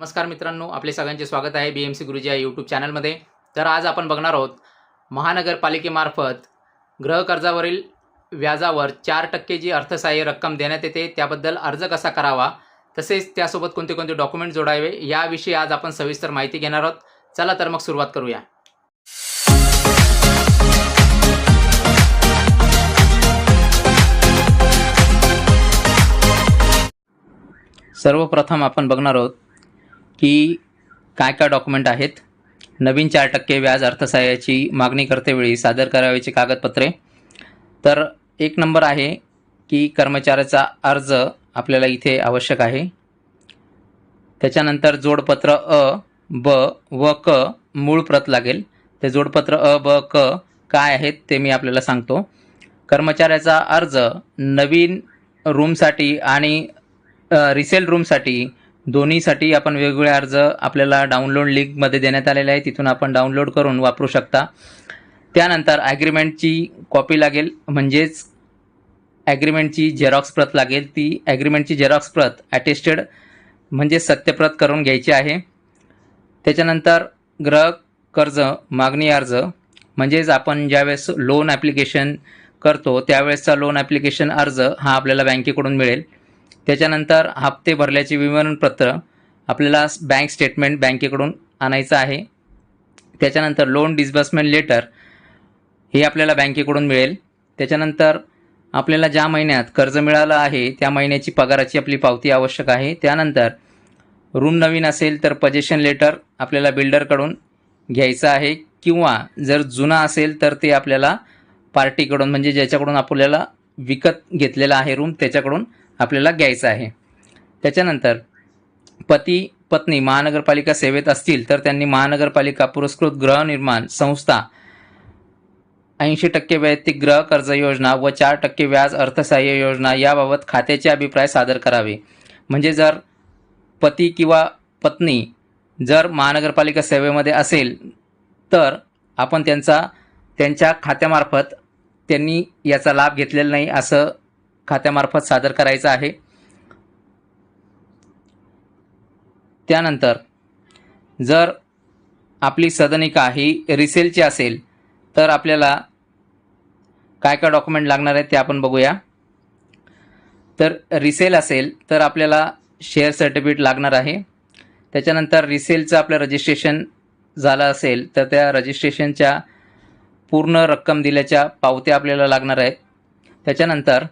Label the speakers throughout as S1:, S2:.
S1: नमस्कार मित्रांनो आपले सगळ्यांचे स्वागत आहे बी एम सी गुरुजी या यूट्यूब चॅनलमध्ये तर आज आपण बघणार आहोत महानगरपालिकेमार्फत गृहकर्जावरील व्याजावर चार टक्के जी अर्थसहाय्य रक्कम देण्यात येते त्याबद्दल अर्ज कसा करावा? तसेच त्यासोबत कोणते कोणते डॉक्युमेंट जोडावे? याविषयी आज आपण सविस्तर माहिती घेणार आहोत. चला तर मग सुरुवात करूया. सर्वप्रथम आपण बघणार आहोत की काय काय डॉक्युमेंट आहेत? नवीन चार टक्के व्याज अर्थसहाय्याची मागणी करतेवेळी सादर करावयाची कागदपत्रे. तर एक नंबर आहे की कर्मचाऱ्याचा अर्ज आपल्याला इथे आवश्यक आहे. त्याच्यानंतर जोडपत्र अ ब व क मूळ प्रत लागेल. ते जोडपत्र अ ब क काय आहेत ते मी आपल्याला सांगतो. कर्मचाऱ्याचा अर्ज नवीन रूमसाठी आणि रिसेल रूमसाठी दोन्हीसाठी आपण वेगवेगळे अर्ज आपल्याला डाउनलोड लिंकमध्ये देण्यात आलेले आहे तिथून आपण डाउनलोड करून वापरू शकता. त्यानंतर ॲग्रीमेंटची कॉपी लागेल. म्हणजेच ॲग्रीमेंटची झेरॉक्स प्रत लागेल. ती ॲग्रीमेंटची झेरॉक्स प्रत ॲटेस्टेड म्हणजे सत्यप्रत करून घ्यायची आहे. त्याच्यानंतर ग्रह कर्ज मागणी अर्ज म्हणजेच आपण ज्यावेळेस लोन ॲप्लिकेशन करतो त्यावेळेसचा लोन ॲप्लिकेशन अर्ज हा आपल्याला बँकेकडून मिळेल. त्याच्यानंतर हप्ते भरल्याचे विवरणपत्र आपल्याला बँक स्टेटमेंट बँकेकडून आणायचं आहे. त्याच्यानंतर लोन डिस्बर्समेंट लेटर हे आपल्याला बँकेकडून मिळेल. त्याच्यानंतर आपल्याला ज्या महिन्यात कर्ज मिळालं आहे त्या महिन्याची पगाराची आपली पावती आवश्यक आहे. त्यानंतर रूम नवीन असेल तर पजेशन लेटर आपल्याला बिल्डरकडून घ्यायचं आहे किंवा जर जुना असेल तर ते आपल्याला पार्टीकडून म्हणजे ज्याच्याकडून आपल्याला विकत घेतलेला आहे रूम त्याच्याकडून आपल्याला घ्यायचं आहे. त्याच्यानंतर पती पत्नी महानगरपालिका सेवेत असतील तर त्यांनी महानगरपालिका पुरस्कृत गृहनिर्माण संस्था ऐंशी टक्के वैयक्तिक गृह कर्ज योजना व चार टक्के व्याज अर्थसहाय्य योजना याबाबत खात्याचे अभिप्राय सादर करावे. म्हणजे जर पती किंवा पत्नी जर महानगरपालिका सेवेमध्ये असेल तर आपण त्यांचा त्यांच्या खात्यामार्फत त्यांनी याचा लाभ घेतलेला नाही असं खात्यामार्फत सादर करायचं आहे. त्यानंतर जर आपली सदनिका ही रिसेलची असेल तर आपल्याला काय काय डॉक्युमेंट लागणार आहेत ते आपण बघूया. तर रिसेल असेल तर आपल्याला शेअर सर्टिफिकेट लागणार आहे. त्याच्यानंतर रिसेलचं आपलं रजिस्ट्रेशन झालं असेल तर त्या रजिस्ट्रेशनच्या पूर्ण रक्कम दिल्याच्या पावत्या आपल्याला लागणार आहेत. त्याच्यानंतर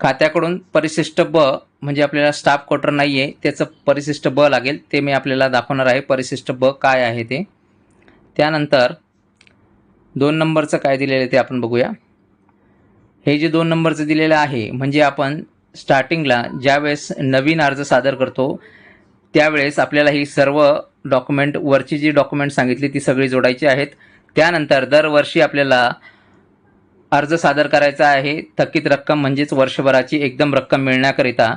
S1: खात्याकडून परिशिष्ट ब म्हणजे आपल्याला स्टाफ क्वार्टर नाही आहे त्याचं परिशिष्ट ब लागेल. ते मी आपल्याला दाखवणार आहे. परिशिष्ट ब काय आहे ते. त्यानंतर दोन नंबरचं काय दिलेलं आहे ते आपण बघूया. हे जे दोन नंबरचं दिलेलं आहे म्हणजे आपण स्टार्टिंगला ज्यावेळेस नवीन अर्ज सादर करतो त्यावेळेस आपल्याला ही सर्व डॉक्युमेंट वरची जी डॉक्युमेंट सांगितली ती सगळी जोडायची आहेत. त्यानंतर दरवर्षी आपल्याला अर्ज सादर करायचा आहे. थकीत रक्कम म्हणजेच वर्षभराची एकदम रक्कम मिळण्याकरिता.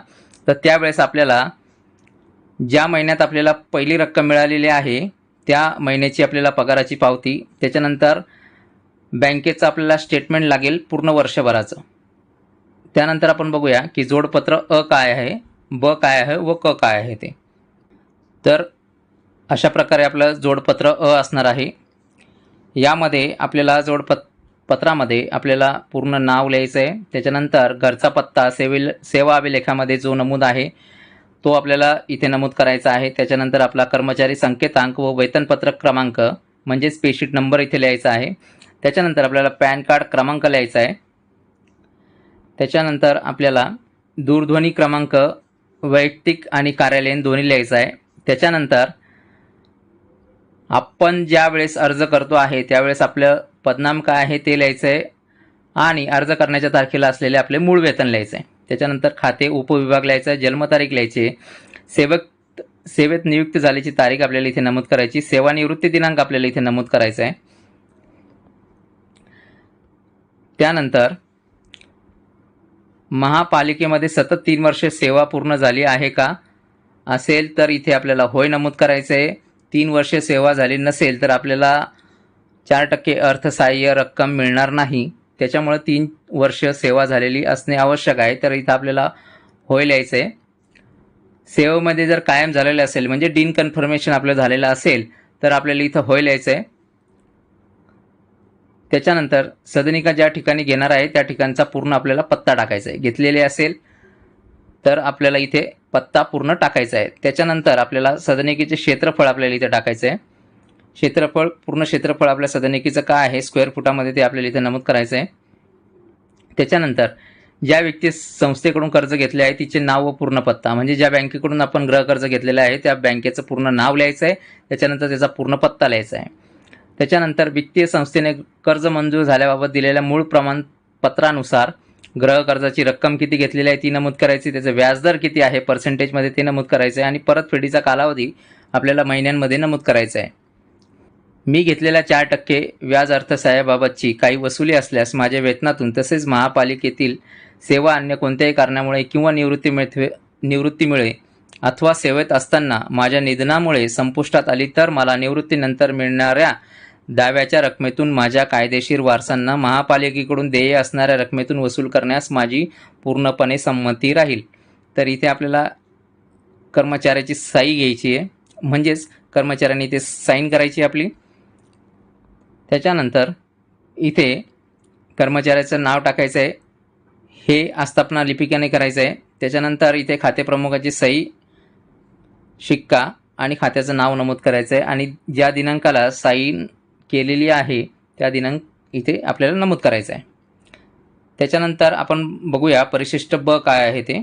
S1: तर त्यावेळेस आपल्याला ज्या महिन्यात आपल्याला पहिली रक्कम मिळालेली आहे त्या महिन्याची आपल्याला पगाराची पावती त्याच्यानंतर बँकेचं आपल्याला स्टेटमेंट लागेल पूर्ण वर्षभराचं. त्यानंतर आपण बघूया की जोडपत्र अ काय आहे ब काय आहे व क काय आहे ते. तर अशा प्रकारे आपलं जोडपत्र अ असणार आहे. यामध्ये आपल्याला जोडपत्र पत्रामध्ये आपल्याला पूर्ण नाव लिहायचं आहे त्याच्यानंतर घरचा पत्ता सेविल सेवा अभिलेखामध्ये जो नमूद आहे तो आपल्याला इथे नमूद करायचा आहे. त्याच्यानंतर आपला कर्मचारी संकेतांक व वेतनपत्रक क्रमांक म्हणजेच पेशीट नंबर इथे लिहायचा आहे. त्याच्यानंतर आपल्याला पॅन कार्ड क्रमांक लिहायचा आहे. त्याच्यानंतर आपल्याला दूरध्वनी क्रमांक वैयक्तिक आणि कार्यालयीन दोन्ही लिहायचं आहे. त्याच्यानंतर आपण ज्या वेळेस अर्ज करतो आहे त्यावेळेस आपलं पदनाम काय आहे ते लिहायचं आहे आणि अर्ज करण्याच्या तारखेला असलेले आपले मूळ वेतन लिहायचं आहे त्याच्यानंतर खाते उपविभाग लिहायचं आहे जन्मतारीख लिहायची सेवक सेवेत नियुक्त झाल्याची तारीख आपल्याला इथे नमूद करायची सेवानिवृत्ती दिनांक आपल्याला इथे नमूद करायचा आहे त्यानंतर महापालिकेमध्ये सतत तीन वर्षे सेवा पूर्ण झाली आहे का? असेल तर इथे आपल्याला होय नमूद करायचं आहे तीन वर्षे सेवा झाली नसेल तर आपल्याला चार टक्के अर्थसहाय्य रक्कम मिळणार नाही. त्याच्यामुळे तीन वर्ष सेवा झालेली असणे आवश्यक आहे. तर इथं आपल्याला होय लिहायचं आहे सेवेमध्ये जर कायम झालेलं असेल म्हणजे डीन कन्फर्मेशन आपलं झालेलं असेल तर आपल्याला इथं होईल यायचं आहे त्याच्यानंतर सदनिका ज्या ठिकाणी घेणार आहे त्या ठिकाणचा पूर्ण आपल्याला पत्ता टाकायचा आहे. घेतलेले असेल तर आपल्याला इथे पत्ता पूर्ण टाकायचा आहे. त्याच्यानंतर आपल्याला सदनिकेचे क्षेत्रफळ आपल्याला इथे टाकायचं आहे. क्षेत्रफळ पूर्ण क्षेत्रफळ आपल्या सदनिकेचं काय आहे? स्क्वेअर फुटामध्ये ते आपल्याला इथे नमूद करायचं आहे त्याच्यानंतर ज्या व्यक्ती संस्थेकडून कर्ज घेतले आहे तिचे नाव व पूर्ण पत्ता. म्हणजे ज्या बँकेकडून आपण गृह कर्ज घेतलेलं आहे त्या बँकेचं पूर्ण नाव लिहायचं आहे त्याच्यानंतर त्याचा पूर्ण पत्ता लिहायचा आहे. त्याच्यानंतर वित्तीय संस्थेने कर्ज मंजूर झाल्याबाबत दिलेल्या मूळ प्रमाणपत्रानुसार गृहकर्जाची रक्कम किती घेतलेली आहे ती नमूद करायची. त्याचं व्याजदर किती आहे पर्सेंटेजमध्ये ते नमूद करायचं आहे आणि परतफेडीचा कालावधी आपल्याला महिन्यांमध्ये नमूद करायचा आहे. मी घेतलेल्या चार टक्के व्याज अर्थसहाय्याबाबतची काही वसुली असल्यास माझ्या वेतनातून तसेच महापालिकेतील सेवा अन्य कोणत्याही कारणामुळे किंवा निवृत्ती मिळते निवृत्तीमुळे अथवा सेवेत असताना माझ्या निधनामुळे संपुष्टात आली तर मला निवृत्तीनंतर मिळणाऱ्या दाव्याच्या रकमेतून माझ्या कायदेशीर वारसांना महापालिकेकडून देय असणाऱ्या रकमेतून वसूल करण्यास माझी पूर्णपणे संमती राहील. तर इथे आपल्याला कर्मचाऱ्याची साई घ्यायची आहे. म्हणजेच कर्मचाऱ्यांनी ते साईन करायची आपली. त्याच्यानंतर इथे कर्मचाऱ्याचं नाव टाकायचं आहे हे आस्थापना लिपिकाने करायचं आहे त्याच्यानंतर इथे खातेप्रमुखाची सही शिक्का आणि खात्याचं नाव नमूद करायचं आहे आणि ज्या दिनांकाला साईन केलेली आहे त्या दिनांक इथे आपल्याला नमूद करायचं आहे त्याच्यानंतर आपण बघूया परिशिष्ट ब काय आहे ते.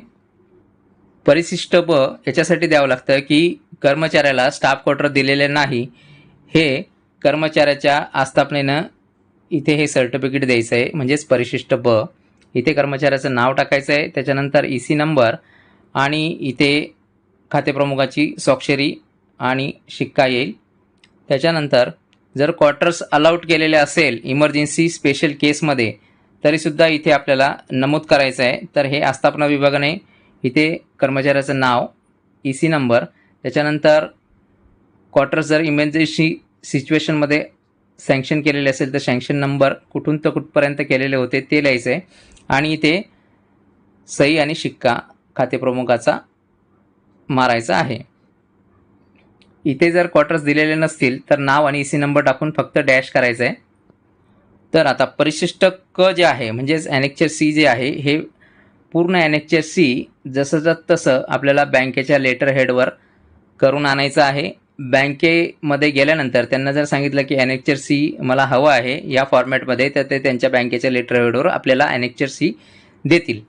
S1: परिशिष्ट ब याच्यासाठी द्यावं लागतं की कर्मचाऱ्याला स्टाफ क्वार्टर दिलेले नाही. हे कर्मचाऱ्याच्या आस्थापनेनं इथे हे सर्टिफिकेट द्यायचं आहे. म्हणजेच परिशिष्ट ब. इथे कर्मचाऱ्याचं नाव टाकायचं आहे. त्याच्यानंतर ई सी नंबर आणि इथे खातेप्रमुखाची स्वाक्षरी आणि शिक्का येईल. त्याच्यानंतर जर क्वार्टर्स अलाउट केलेले असेल इमर्जन्सी स्पेशल केसमध्ये तरीसुद्धा इथे आपल्याला नमूद करायचं आहे. तर हे आस्थापना विभागाने इथे कर्मचाऱ्याचं नाव ई सी नंबर त्याच्यानंतर क्वार्टर्स जर इमर्जन्सी सिच्युएशनमध्ये सँक्शन केलेले असेल तर सँक्शन नंबर कुठून तर कुठपर्यंत केलेले होते ते लिहायचं आहे आणि इथे सही आणि शिक्का खातेप्रमुखाचा मारायचा आहे. इथे जर क्वार्टर्स दिलेले नसतील तर नाव आणि ई सी नंबर टाकून फक्त डॅश करायचं आहे तर आता परिशिष्ट क जे आहे म्हणजेच ॲनेक्चर सी जे आहे हे पूर्ण ॲनेक्चर सी जसंच तसं आपल्याला बँकेच्या लेटर हेडवर करून आणायचं आहे. बँकेमध्ये गेल्यानंतर त्यांना जर सांगितलं की ॲनेक्चर सी मला हवं आहे या फॉर्मॅटमध्ये तर ते त्यांच्या बँकेच्या लेटरहेडवर आपल्याला ॲनेक्चर सी देतील.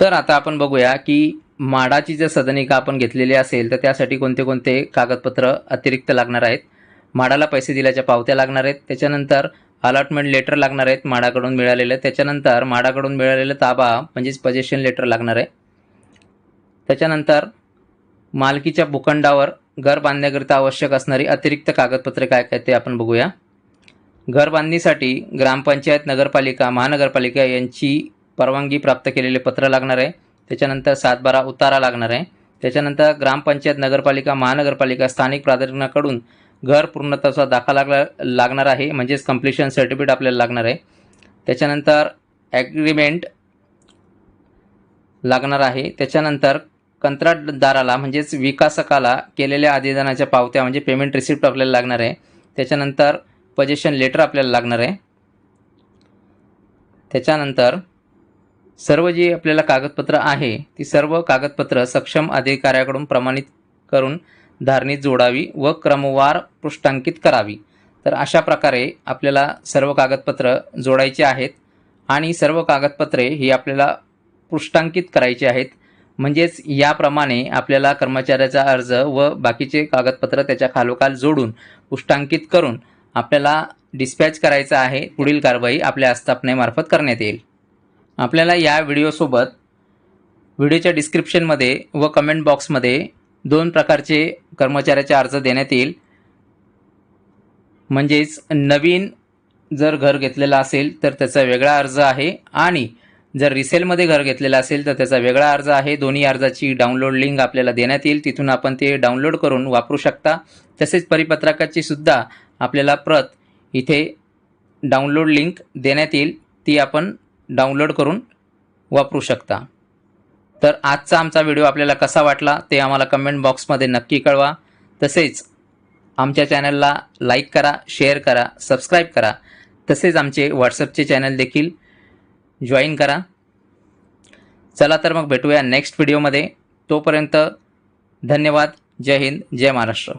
S1: तर आता आपण बघूया की माडाची जर सदनिका आपण घेतलेली असेल तर त्यासाठी कोणते कोणते कागदपत्र अतिरिक्त लागणार आहेत? माडाला पैसे दिल्याच्या पावत्या लागणार आहेत. त्याच्यानंतर अलॉटमेंट लेटर लागणार आहेत माडाकडून मिळालेलं. त्याच्यानंतर माडाकडून मिळालेलं ताबा म्हणजेच पजेशन लेटर लागणार आहे. त्याच्यानंतर मालकीच्या भूखंडावर घर बांधण्याकरिता आवश्यक असणारी अतिरिक्त कागदपत्रे काय काय ते आपण बघूया. घर बांधणीसाठी ग्रामपंचायत नगरपालिका महानगरपालिका यांची परवानगी प्राप्त केलेले पत्र लागणार आहे. त्याच्यानंतर सातबारा उतारा लागणार आहे. त्याच्यानंतर ग्रामपंचायत नगरपालिका महानगरपालिका स्थानिक प्राधिकरणाकडून घर पूर्णत्वाचा दाखला लागला लागणार आहे. म्हणजेच कम्प्लिशन सर्टिफिकेट आपल्याला लागणार आहे. त्याच्यानंतर ॲग्रीमेंट लागणार आहे. त्याच्यानंतर कंत्राटदाराला म्हणजेच विकासकाला केलेल्या आदेदनाच्या पावत्या म्हणजे पेमेंट रिसिप्ट आपल्याला लागणार आहे. त्याच्यानंतर पजेशन लेटर आपल्याला लागणार आहे. त्याच्यानंतर सर्व जी आपल्याला कागदपत्र आहे ती सर्व कागदपत्र सक्षम अधिकाऱ्याकडून प्रमाणित करून धारणीत जोडावी व क्रमवार पृष्ठांकित करावी. तर अशा प्रकारे आपल्याला सर्व कागदपत्र जोडायची आहेत आणि सर्व कागदपत्रे ही आपल्याला पृष्ठांकित करायची आहेत. म्हणजेच याप्रमाणे आपल्याला कर्मचाऱ्याचा अर्ज व बाकीचे कागदपत्र त्याच्या खालोखाल जोडून पुष्टांकित करून आपल्याला डिस्पॅच करायचं आहे पुढील कारवाई आपल्या आस्थापनेमार्फत करण्यात येईल. आपल्याला या व्हिडिओसोबत व्हिडिओच्या डिस्क्रिप्शनमध्ये व कमेंट बॉक्समध्ये दोन प्रकारचे कर्मचाऱ्याचे अर्ज देण्यात येईल. म्हणजेच नवीन जर घर घेतलेलं असेल तर त्याचा वेगळा अर्ज आहे आणि जर रिसेलमध्ये घर घेतलेलं असेल तर त्याचा वेगळा अर्ज आहे. दोन्ही अर्जाची डाउनलोड लिंक आपल्याला देण्यात येईल. तिथून आपण ते डाउनलोड करून वापरू शकता. तसेच परिपत्रकाची सुद्धा आपल्याला प्रत इथे डाउनलोड लिंक देण्यात येईल. ती आपण डाउनलोड करून वापरू शकता. तर आजचा आमचा व्हिडिओ आपल्याला कसा वाटला ते आम्हाला कमेंट बॉक्समध्ये नक्की कळवा. तसेच आमच्या चॅनलला लाईक करा शेअर करा सबस्क्राईब करा. तसेच आमचे व्हॉट्सअपचे चॅनल देखील जॉईन करा. चला तर मग भेटूया नेक्स्ट व्हिडिओमध्ये. तोपर्यंत धन्यवाद. जय हिंद. जय महाराष्ट्र.